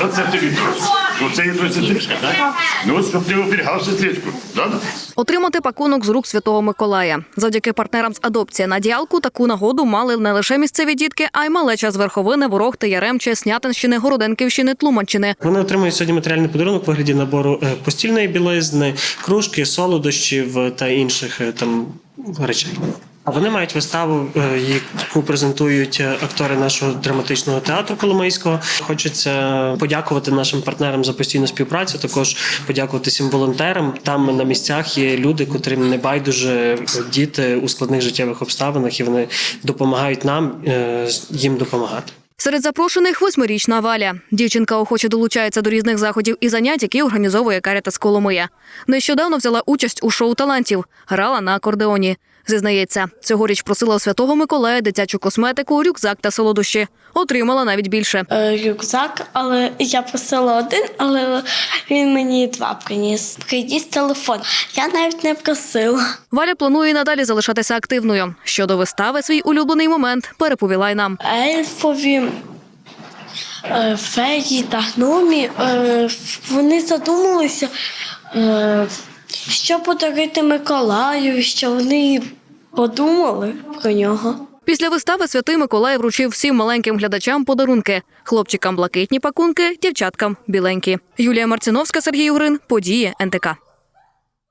Оце тобі дочка. Оце є твоя сестричка, так? Ну, от щоб ти оберігав сестричку. Отримати пакунок з рук святого Миколая. Завдяки партнерам з адопції на діялку таку нагоду мали не лише місцеві дітки, а й малеча з Верховини, Ворохти, Яремче, Снятинщини, Городенківщини, Тлуманщини. Вони отримують сьогодні матеріальний подарунок у вигляді набору е, постільної білизни, кружки, солодощів е, та інших е, там речей. А вони мають виставу, е, яку презентують е, актори нашого драматичного театру Коломийського. Хочеться подякувати нашим партнерам за постійну співпрацю. Також подякувати всім волонтерам. Там на місцях є люди, котрим не байдуже діти у складних життєвих обставинах, і вони допомагають нам е, їм допомагати. Серед запрошених восьмирічна Валя. Дівчинка охоче долучається до різних заходів і занять, які організовує Карітас Коломия. Нещодавно взяла участь у шоу талантів, грала на акордеоні. Зізнається, цьогоріч просила у святого Миколая дитячу косметику, рюкзак та солодощі. Отримала навіть більше. е, рюкзак, але я просила один, але він мені два приніс. Приніс телефон. Я навіть не просила. Валя планує і надалі залишатися активною. Щодо вистави, свій улюблений момент переповіла й нам. Ельфові. е, Феї та гномі, е, вони задумалися, що подарити Миколаю, що вони подумали про нього. Після вистави святий Миколай вручив всім маленьким глядачам подарунки: хлопчикам блакитні пакунки, дівчаткам біленькі. Юлія Марциновська, Сергій Угрин, події НТК.